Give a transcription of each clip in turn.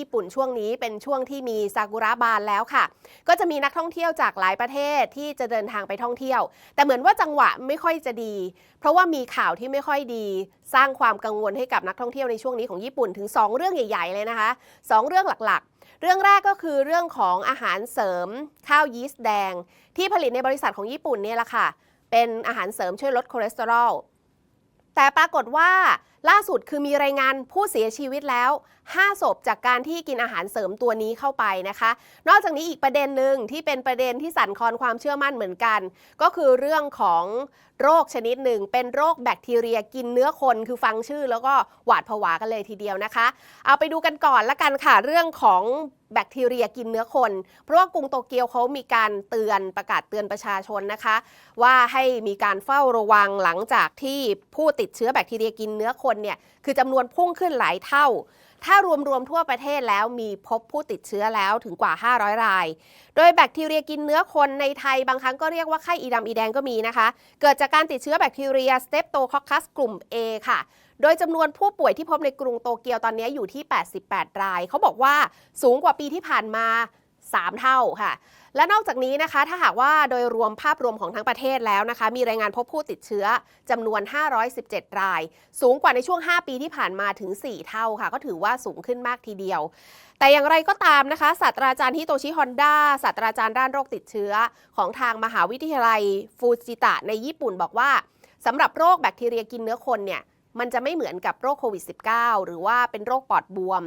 ญี่ปุ่นช่วงนี้เป็นช่วงที่มีซากุระบานแล้วค่ะ ก็จะมีนักท่องเที่ยวจากหลายประเทศที่จะเดินทางไปท่องเที่ยว แต่เหมือนว่าจังหวะไม่ค่อยจะดี เพราะว่ามีข่าวที่ไม่ค่อยดี สร้างความกังวลให้กับนักท่องเที่ยวในช่วงนี้ของญี่ปุ่นถึง 2 เรื่องใหญ่ๆเลยนะคะ 2 เรื่องหลักๆ เรื่องแรกก็คือเรื่องของอาหารเสริม ข้าวยีสต์แดง ที่ผลิตในบริษัทของญี่ปุ่นเนี่ยแหละค่ะเป็นอาหารเสริมช่วยลดคอเลสเตอรอล แต่ปรากฏว่าล่าสุดคือมีรายงานผู้เสียชีวิตแล้ว 5 ศพจากการที่กินอาหารเสริมตัวนี้เข้าไปนะคะ นอกจากนี้อีกประเด็นหนึ่งที่เป็นประเด็นที่สั่นคลอนความเชื่อมั่นเหมือนกัน ก็คือเรื่องของโรคชนิดหนึ่ง เป็นโรคแบคทีเรียกินเนื้อคนคือฟังชื่อแล้วก็หวาดผวากันเลยทีเดียวนะคะ เอาไปดูกันก่อนละกันค่ะเรื่องของ แบคทีเรียกินเนื้อคน เพราะว่ากรุงโตเกียวเขามีการเตือนประกาศเตือนประชาชนนะคะ ว่าให้มีการเฝ้าระวังหลังจากที่ผู้ติดเชื้อแบคทีเรียกินเนื้อคนเนี่ยคือจำนวนพุ่งขึ้นหลายเท่า ถ้ารวมๆทั่วประเทศแล้วมีพบผู้ติดเชื้อแล้วถึงกว่า 500 ราย โดยแบคทีเรียกินเนื้อคนในไทยบางครั้งก็เรียกว่าไข้อีดำอีแดงก็มีนะคะ เกิดจากการติดเชื้อแบคทีเรียสเตปโตคอคัสกลุ่ม A ค่ะ โดยจำนวนผู้ป่วยที่พบในกรุงโตเกียวตอนนี้อยู่ที่ 88 ราย เขาบอกว่าสูงกว่าปีที่ผ่านมา 3 เท่าค่ะ และนอกจากนี้นะคะ ถ้าหากว่าโดยรวมภาพรวมของทั้งประเทศแล้วนะคะ มีรายงานพบผู้ติดเชื้อจำนวน 517 ราย สูงกว่าในช่วง 5 ปีที่ผ่านมาถึง 4 เท่าค่ะ ก็ถือว่าสูงขึ้นมากทีเดียวแต่อย่างไรก็ตามนะคะศาสตราจารย์ฮิโตชิฮอนด้าศาสตราจารย์ด้านโรคติดเชื้อ ของทางมหาวิทยาลัยฟูจิตะในญี่ปุ่นบอกว่าสำหรับโรคแบคทีเรียกินเนื้อคนเนี่ย มันจะไม่เหมือนกับโรคโควิด -19 หรือว่าเป็นโรคปอดบวม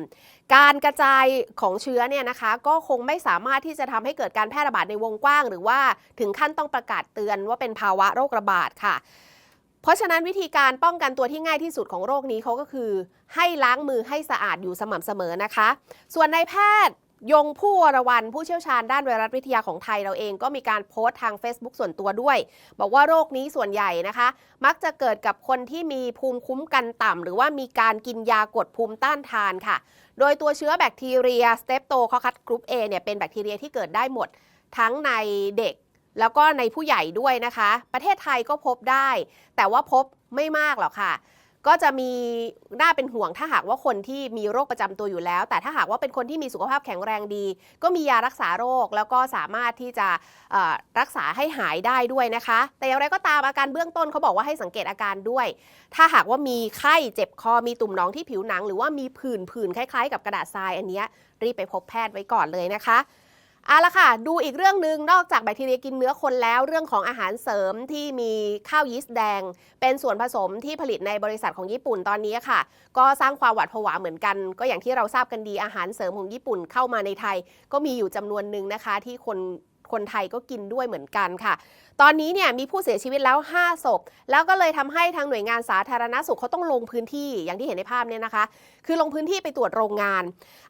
การกระจายของเชื้อเนี่ยนะคะ ก็คงไม่สามารถที่จะทำให้เกิดการแพร่ระบาดในวงกว้าง หรือว่าถึงขั้นต้องประกาศเตือนว่าเป็นภาวะโรคระบาดค่ะ เพราะฉะนั้นวิธีการป้องกันตัวที่ง่ายที่สุดของโรคนี้เขาก็คือ ให้ล้างมือให้สะอาดอยู่สม่ำเสมอนะคะ ส่วนนายแพทย์ ยงผู้วรวันผู้เชี่ยวชาญด้านไวรัสวิทยาของไทยเราเองก็มีการโพสต์ทาง Facebook ส่วนตัวด้วย บอกว่าโรคนี้ส่วนใหญ่นะคะ มักจะเกิดกับคนที่มีภูมิคุ้มกันต่ำ หรือว่ามีการกินยากดภูมิต้านทานค่ะ โดยตัวเชื้อแบคทีเรียสเตปโตคอคัสกรุ๊ป A เนี่ยเป็นแบคทีเรียที่เกิดได้หมด ทั้งในเด็กแล้วก็ในผู้ใหญ่ด้วยนะคะ ประเทศไทยก็พบได้ แต่ว่าพบไม่มากหรอกค่ะ ก็จะมีน่าเป็นห่วงถ้าหากว่าคนที่มีโรคประจำตัวอยู่แล้ว แต่ถ้าหากว่าเป็นคนที่มีสุขภาพแข็งแรงดี ก็มียารักษาโรคแล้วก็สามารถที่จะรักษาให้หายได้ด้วยนะคะ แต่อย่างไรก็ตามอาการเบื้องต้นเขาบอกว่าให้สังเกตอาการด้วย ถ้าหากว่ามีไข้เจ็บคอมีตุ่มหนองที่ผิวหนัง หรือว่ามีผื่นผื่นคล้ายๆ กับกระดาษทรายอันนี้รีบไปพบแพทย์ไว้ก่อนเลยนะคะ เอาละค่ะ ดูอีกเรื่องหนึ่งนอกจากแบคทีเรียกินเนื้อคนแล้ว เรื่องของอาหารเสริมที่มีข้าวยีสต์แดง เป็นส่วนผสมที่ผลิตในบริษัทของญี่ปุ่นตอนนี้ค่ะ ก็สร้างความหวาดผวาเหมือนกัน ก็อย่างที่เราทราบกันดีอาหารเสริมของญี่ปุ่นเข้ามาในไทย ก็มีอยู่จำนวนหนึ่งนะคะที่คน คนไทยก็กินด้วยเหมือนกันค่ะ ตอนนี้เนี่ยมีผู้เสียชีวิตแล้ว 5 ศพ แล้วก็เลยทำให้ทางหน่วยงานสาธารณสุขเขาต้องลงพื้นที่อย่างที่เห็นในภาพเนี่ยนะคะ คือลงพื้นที่ไปตรวจโรงงาน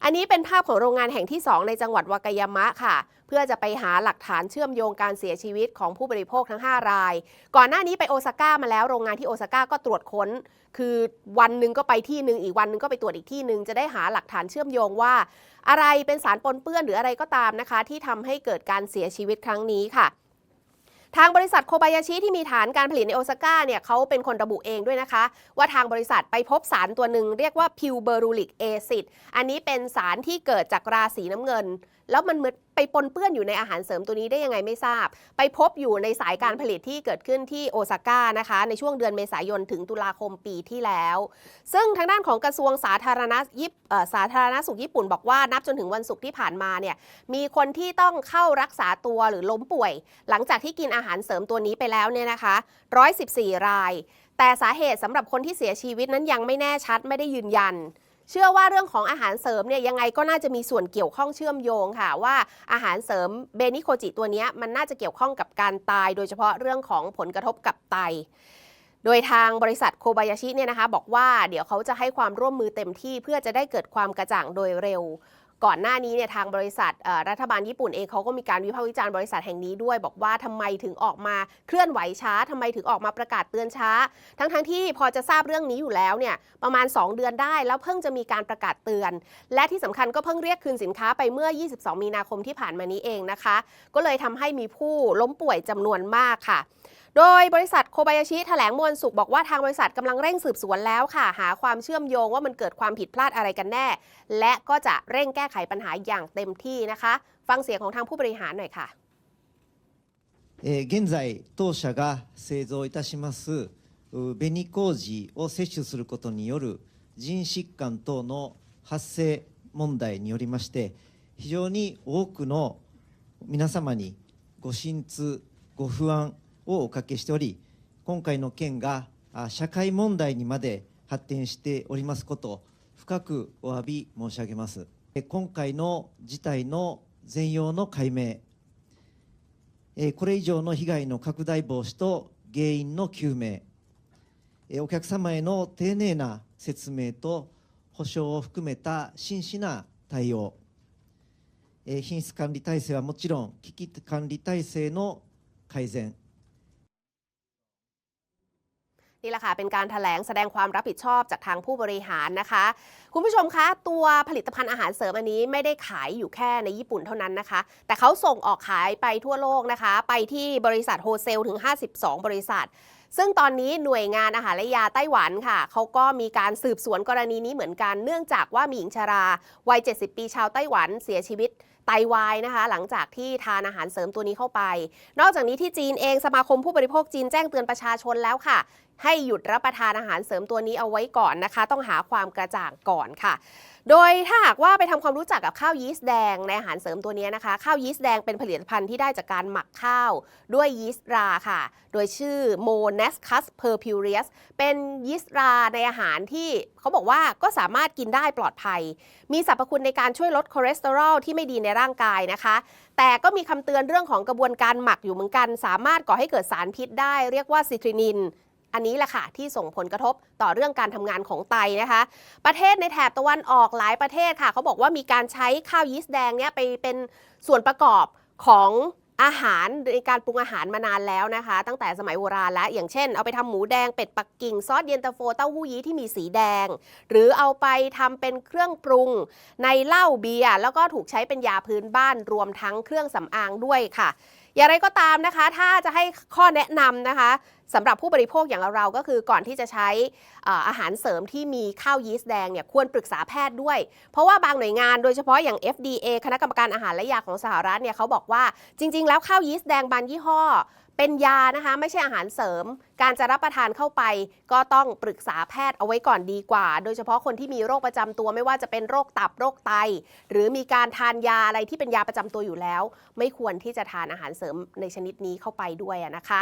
อันนี้เป็นภาพของโรงงานแห่งที่ 2 ในจังหวัดวากายามะค่ะ พื่อจะไปหาหลักฐานเชื่อมโยงการเสียชีวิตของผู้บริโภคทั้ง 5 ราย ก่อนหน้านี้ไปโอซาก้ามาแล้วโรงงานที่โอซาก้าก็ตรวจค้น คือวันหนึ่งก็ไปที่หนึ่งอีกวันหนึ่งก็ไปตรวจอีกที่หนึ่งจะได้หาหลักฐานเชื่อมโยงว่า อะไรเป็นสารปนเปื้อนหรืออะไรก็ตามนะคะ ที่ทำให้เกิดการเสียชีวิตครั้งนี้ค่ะทางบริษัทโคบายาชิที่มีฐานการผลิตในโอซาก้าเนี่ยเขาเป็นคนระบุเองด้วยนะคะ ว่าทางบริษัทไปพบสารตัวหนึ่งเรียกว่าพิวเบอรูลิกแอซิดอันนี้เป็นสารที่เกิดจากราสีน้ำเงินแล้วมันเหมือนไปปนเปื้อนอยู่ในอาหารเสริมตัวนี้ได้ยังไงไม่ทราบ ไปพบอยู่ในสายการผลิตที่เกิดขึ้นที่โอซาก้านะคะ ในช่วงเดือนเมษายนถึงตุลาคมปีที่แล้ว ซึ่งทางด้านของกระทรวงสาธารณยิสาธารณสุขญี่ปุ่นบอกว่านับจนถึงวันศุกร์ที่ผ่านมาเนี่ยมีคนที่ต้องเข้ารักษาตัวหรือล้มป่วย หลังจากที่กินอาหารเสริมตัวนี้ไปแล้วเนี่ยนะคะ 114 ราย แต่สาเหตุสำหรับคนที่เสียชีวิตนั้นยังไม่แน่ชัดไม่ได้ยืนยัน เชื่อว่าเรื่องของอาหารเสริมเนี่ยยังไงก็น่าจะมีส่วนเกี่ยวข้องเชื่อมโยงค่ะ ว่าอาหารเสริมเบนิโคจิตัวนี้มันน่าจะเกี่ยวข้องกับการตาย โดยเฉพาะเรื่องของผลกระทบกับไต โดยทางบริษัทโคบายาชิเนี่ยนะคะ บอกว่าเดี๋ยวเขาจะให้ความร่วมมือเต็มที่เพื่อจะได้เกิดความกระจ่างโดยเร็ว ก่อนหน้านี้เนี่ยทางบริษัทรัฐบาลญี่ปุ่นเองเขาก็มีการวิพากษ์วิจารณ์บริษัทแห่งนี้ด้วย บอกว่าทำไมถึงออกมาเคลื่อนไหวช้าทำไมถึงออกมาประกาศเตือนช้า ทั้งๆทที่พอจะทราบเรื่องนี้อยู่แล้วเนี่ยประมาณ 2 เดือนได้ แล้วเพิ่งจะมีการประกาศเตือน และที่สำคัญก็เพิ่งเรียกคืนสินค้าไปเมื่อ 22 มีนาคมที่ผ่านมานี้เองนะคะ ก็เลยทำให้มีผู้ล้มป่วยจำนวนมากค่ะ โดยบริษัทโคบายาชิแถลงมวลสุขบอกว่าทางบริษัทกำลังเร่งสืบสวนแล้วค่ะ หาความเชื่อมโยงว่ามันเกิดความผิดพลาดอะไรกันแน่ และก็จะเร่งแก้ไขปัญหาอย่างเต็มที่นะคะ ฟังเสียงของทางผู้บริหารหน่อยค่ะ えー現在、当社が製造いたしますう紅麹を摂取することによる腎疾患等の発生問題によりまして、非常に多くの皆様にご心痛、ご不安 をおかけしており、今回の件が社会問題にまで発展しておりますこと深くお詫び申し上げます。今回の事態の全容の解明、これ以上の被害の拡大防止と原因の究明、お客様への丁寧な説明と保証を含めた真摯な対応、品質管理体制はもちろん、危機管理体制の改善、 นี่แหละค่ะเป็นการถแถลงแสดงความรับผิดชอบจากทางผู้บริหารนะคะ คุณผู้ชมคะตัวผลิตภัณฑ์อาหารเสริมอันนี้ไม่ได้ขายอยู่แค่ในญี่ปุ่นเท่านั้นนะคะ แต่เขาส่งออกขายไปทั่วโลกนะคะ ไปที่บริษัทโฮเซลถึง 52 บริษัท ซึ่งตอนนี้หน่วยงานอาหารและยาไต้หวันค่ะ เขาก็มีการสืบสวนกรณีนี้เหมือนกัน เนื่องจากว่ามีหญิงชราวัย 70 ปีชาวไต้หวันเสียชีวิตไตวายนะคะ หลังจากที่ทานอาหารเสริมตัวนี้เข้าไป นอกจากนี้ที่จีนเองสมาคมผู้บริโภคจีนแจ้งเตือนประชาชนแล้วค่ะ ให้หยุดรับประทานอาหารเสริมตัวนี้เอาไว้ก่อนนะคะ ต้องหาความกระจ่างก่อนค่ะ โดยถ้าหากว่าไปทำความรู้จักกับข้าวยีสต์แดงในอาหารเสริมตัวนี้นะคะ ข้าวยีสต์แดงเป็นผลิตภัณฑ์ที่ได้จากการหมักข้าวด้วยยีสต์ราค่ะ โดยชื่อ m o n e s c u s p u r p u r e u s เป็นยีสต์ราในอาหารที่เขาบอกว่าก็สามารถกินได้ปลอดภัย มีสรรพคุณในการช่วยลดคอเลสเตอรอลที่ไม่ดีในร่างกายนะคะ แต่ก็มีคำเตือนเรื่องของกระบวนการหมักอยู่เหมือนกัน สามารถก่อให้เกิดสารพิษได้ เรียกว่าซิทรินิน อันนี้แหละค่ะที่ส่งผลกระทบต่อเรื่องการทำงานของไตนะคะ ประเทศในแถบตะวันออกหลายประเทศค่ะเขาบอกว่ามีการใช้ข้าวยีสต์แดงเนี่ยไปเป็นส่วนประกอบของอาหารในการปรุงอาหารมานานแล้วนะคะ ตั้งแต่สมัยโบราณแล้ว อย่างเช่น เอาไปทำหมูแดงเป็ดปักกิ่ง ซอสเย็นตาโฟเต้าหู้ยี้ที่มีสีแดง หรือเอาไปทำเป็นเครื่องปรุงในเหล้าเบียร์แล้วก็ถูกใช้เป็นยาพื้นบ้านรวมทั้งเครื่องสำอางด้วยค่ะ อย่างไรก็ตามนะคะ ถ้าจะให้ข้อแนะนำนะคะสำหรับผู้บริโภคอย่างเราก็คือก่อนที่จะใช้อาหารเสริมที่มีข้าวยีสต์แดงเนี่ยควรปรึกษาแพทย์ด้วย เพราะว่าบางหน่วยงานโดยเฉพาะอย่าง FDA คณะกรรมการอาหารและยาของสหรัฐเนี่ยเขาบอกว่าจริง ๆ แล้วข้าวยีสต์แดงบางยี่ห้อ เป็นยานะคะ ไม่ใช่อาหารเสริม การจะรับประทานเข้าไป ก็ต้องปรึกษาแพทย์เอาไว้ก่อนดีกว่า โดยเฉพาะคนที่มีโรคประจำตัวไม่ว่าจะเป็นโรคตับโรคไต หรือมีการทานยาอะไรที่เป็นยาประจำตัวอยู่แล้ว ไม่ควรที่จะทานอาหารเสริมในชนิดนี้เข้าไปด้วยนะคะ